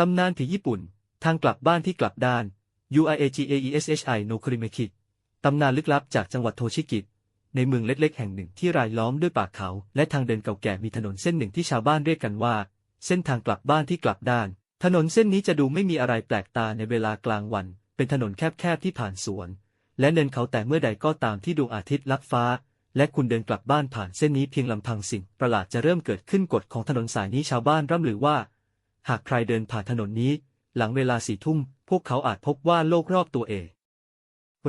ตำนานผีญี่ปุ่น ทางกลับบ้านที่กลับด้าน UIAGAESHI no Kurimeki ตำนานลึกลับจากจังหวัดโทชิกิในเมืองเล็กๆ แห่งหนึ่งที่รายล้อมด้วยป่าเขา และทางเดินเก่าแก่มีถนนเส้นหนึ่งที่ชาวบ้านเรียกกันว่า เส้นทางกลับบ้านที่กลับด้าน ถนนเส้นนี้จะดูไม่มีอะไรแปลกตาในเวลากลางวัน เป็นถนนแคบๆที่ผ่านสวน และเนินเขาแต่เมื่อใดก็ตามที่ดวงอาทิตย์ลับฟ้า และคุณเดินกลับบ้านผ่านเส้นนี้เพียงลำพังสิ่ง ประหลาดจะเริ่มเกิดขึ้นกฎของถนนสายนี้ชาวบ้านร่ำลือว่า หากใครเดินผ่านถนนนี้ หลังเวลาสี่ทุ่ม พวกเขาอาจพบว่าโลกรอบตัวเอง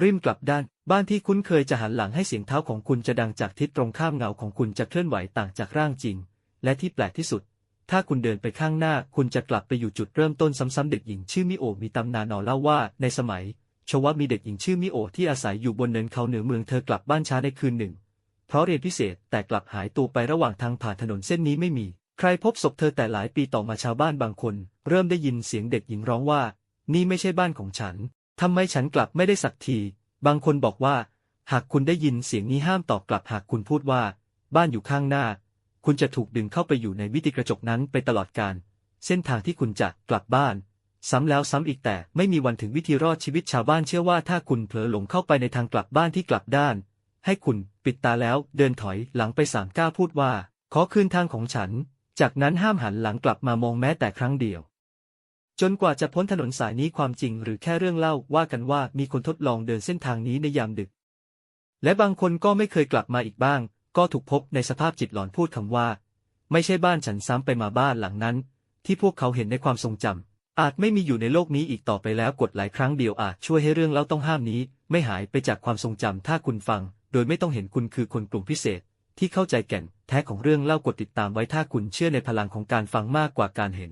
ริมกลับด้าน บ้านที่คุ้นเคยจะหันหลังให้เสียงเท้าของคุณจะดังจากทิศตรงข้ามเงาของคุณจะเคลื่อนไหวต่างจากร่างจริง และที่แปลกที่สุด ถ้าคุณเดินไปข้างหน้า คุณจะกลับไปอยู่จุดเริ่มต้นซ้ำๆเด็กหญิงชื่อมิโอมีตำนานนอเล่าว่า ในสมัยชวะมีเด็กหญิงชื่อมิโอที่อาศัยอยู่บนเนินเขาเหนือเมืองเธอกลับบ้านช้าในคืนหนึ่ง เพราะเรียนพิเศษแต่กลับหายตัวไประหว่างทางผ่านถนนเส้นนี้ไม่มี ใครพบศพเธอแต่หลายปีต่อมาชาวบ้านบางคน เริ่มได้ยินเสียงเด็กหญิงร้องว่า นี่ไม่ใช่บ้านของฉันทำไมฉันกลับไม่ได้สักที บางคนบอกว่า หากคุณได้ยินเสียงนี้ห้ามตอบกลับหากคุณพูดว่า บ้านอยู่ข้างหน้า คุณจะถูกดึงเข้าไปอยู่ในวิติกระจกนั้นไปตลอดกาลเส้นทางที่คุณจะกลับบ้าน ซ้ำแล้วซ้ำอีกแต่ไม่มีวันถึงวิธีรอดชีวิตชาวบ้านเชื่อว่าถ้าคุณเผลอหลงเข้าไปในทางกลับบ้านที่กลับด้าน ให้คุณปิดตาแล้วเดินถอยหลังไปสามก้าวพูดว่า ขอคืนทางของฉัน จากนั้นห้ามหันหลังกลับมามองแม้แต่ครั้งเดียว จนกว่าจะพ้นถนนสายนี้ความจริงหรือแค่เรื่องเล่าว่ากันว่ามีคนทดลองเดินเส้นทางนี้ในยามดึก และบางคนก็ไม่เคยกลับมาอีกบ้าง ก็ถูกพบในสภาพจิตหลอนพูดคำว่า ไม่ใช่บ้านฉันซ้ำไปมาบ้านหลังนั้น ที่พวกเขาเห็นในความทรงจำอาจไม่มีอยู่ในโลกนี้อีกต่อไปแล้วกดหลายครั้งเดียวอาจช่วยให้เรื่องเล่าต้องห้ามนี้ ไม่หายไปจากความทรงจำถ้าคุณฟัง โดยไม่ต้องเห็นคุณคือคนกลุ่มพิเศษ ที่เข้าใจแก่นแท้ของเรื่องเล่ากดติดตามไว้ถ้าคุณเชื่อในพลังของการฟังมากกว่าการเห็น